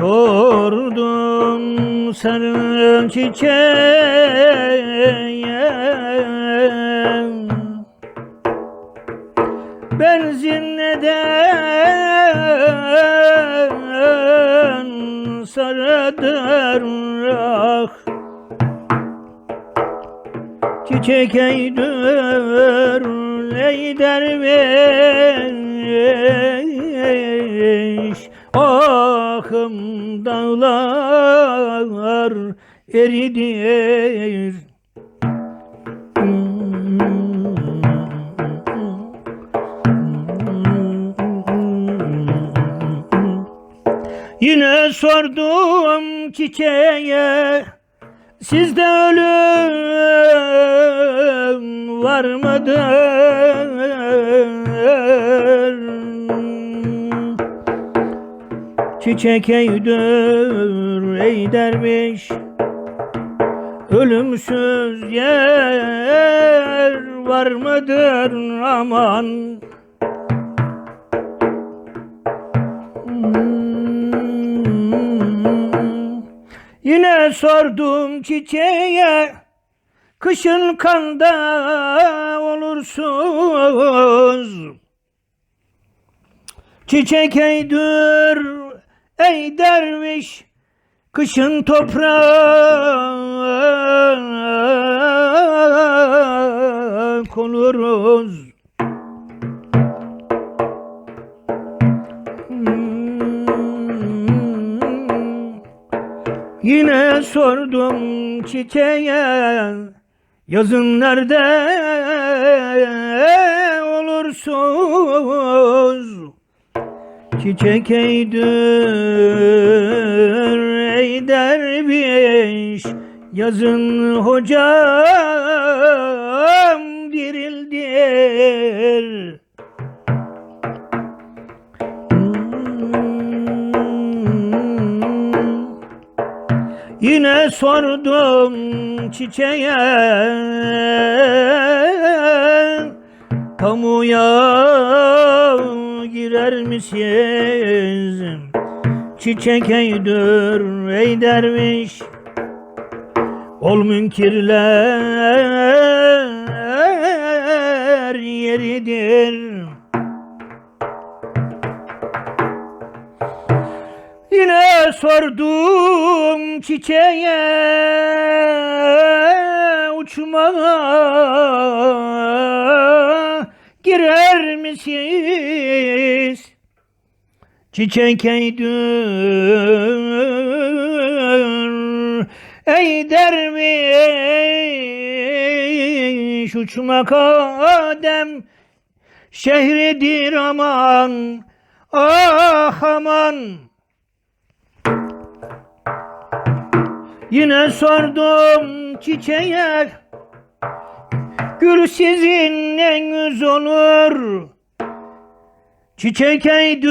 Sordum sarı çiçeğe. Benzin neden sarıdır ah? Çiçek eydür ey derviş Ahım dağlar eridir Yine sordum çiçeğe Sizde ölüm var mıdır? Çiçek eydür ey derviş. Ölümsüz yer var mıdır aman? Yine sordum çiçeğe Kışın kanda olursunuz. Çiçek eydür ey derviş Kışın toprak oluruz Yine sordum çiçeğe Yazın nerede olursunuz Çiçek eydür ey derviş. Yazın hocam dirildir Yine sordum çiçeğe Kamuya misiniz? Çiçek eydür ey derviş Ol münkirler yeridir Yine sordum çiçeğe uçmaya girer misiniz? Çiçek eydür ey derviş uçmak adem şehridir aman ah aman. Yine sordum çiçeğe Gül sizin neyiniz olur Çiçek eydür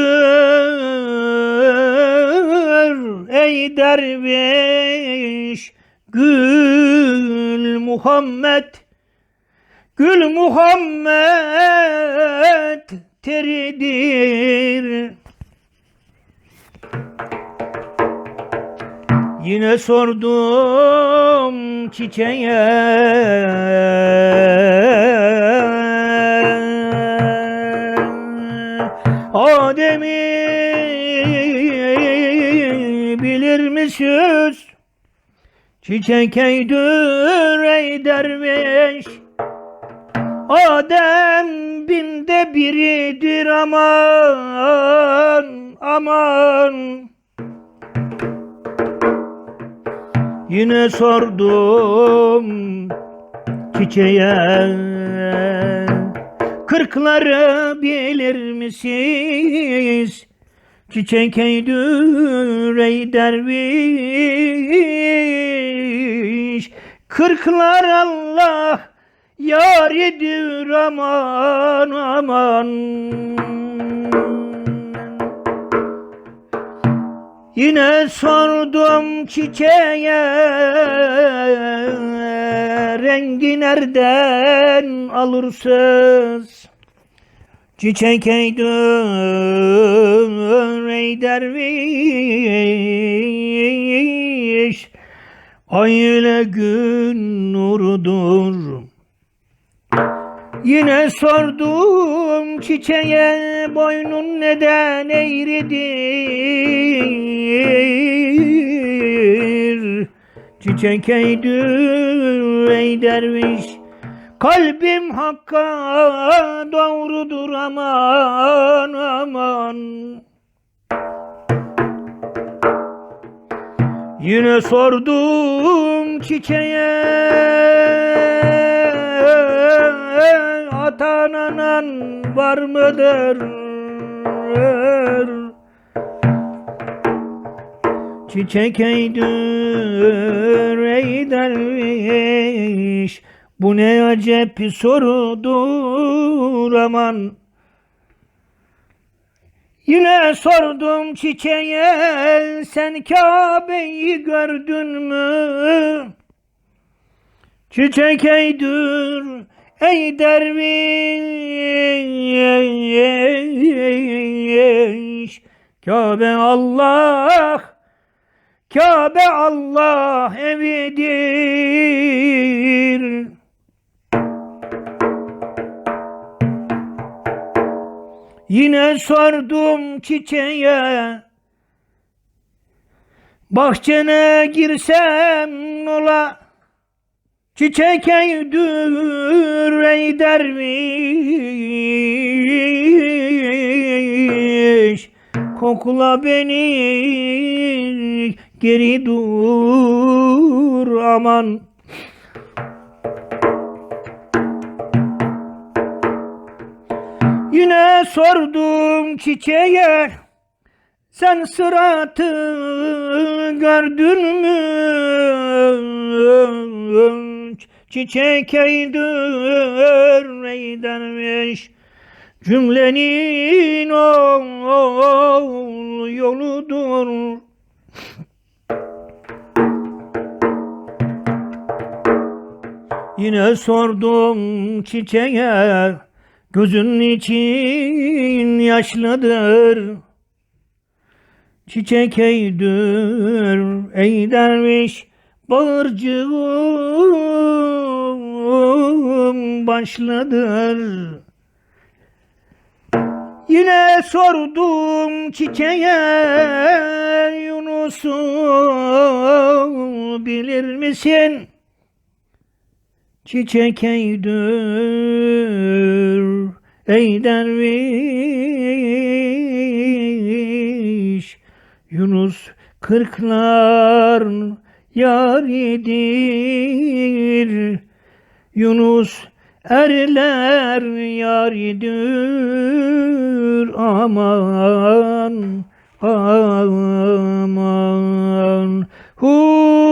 ey derviş Gül Muhammed. Gül Muhammed teridir. Yine sordum çiçeğe Adem'i bilir misiniz? Çiçek eydür ey derviş. Adem binde biridir aman aman. Yine sordum çiçeğe Kırkları bilir misiniz? Çiçek eydür ey derviş Kırklar Allah yaridir aman aman Yine sordum çiçeğe rengi nereden alırsınız? Çiçek eydin ey derviş. Ay ile gün nurudur. Yine sordum çiçeğe boynun neden eğridir? Çiçek eydü ey derviş Kalbim hakka doğrudur aman aman Yine sordum çiçeğe Atan anan var mıdır? Çiçek eydür ey derviş. Bu ne acep bir sorudur aman. Yine sordum çiçeğe sen Kabe'yi gördün mü? Çiçek eydür ey derviş. Kabe Allah Kabe Allah evidir. Yine sordum çiçeğe Bahçene girsem ola Çiçek eydür ey derviş Kokla beni geri dur aman Yine sordum çiçeğe sen sıratı gördün mü? Çiçek eydür ey derviş Cümlenin o yoludur Yine sordum çiçeğe Gözünün için yaşlıdır Çiçek eydür ey derviş Bağırcığım başladır Yine sordum çiçeğe Yunus'u bilir misin? çiçek eydür ey derviş Yunus kırklar yaridir Yunus erler yaridir aman aman hu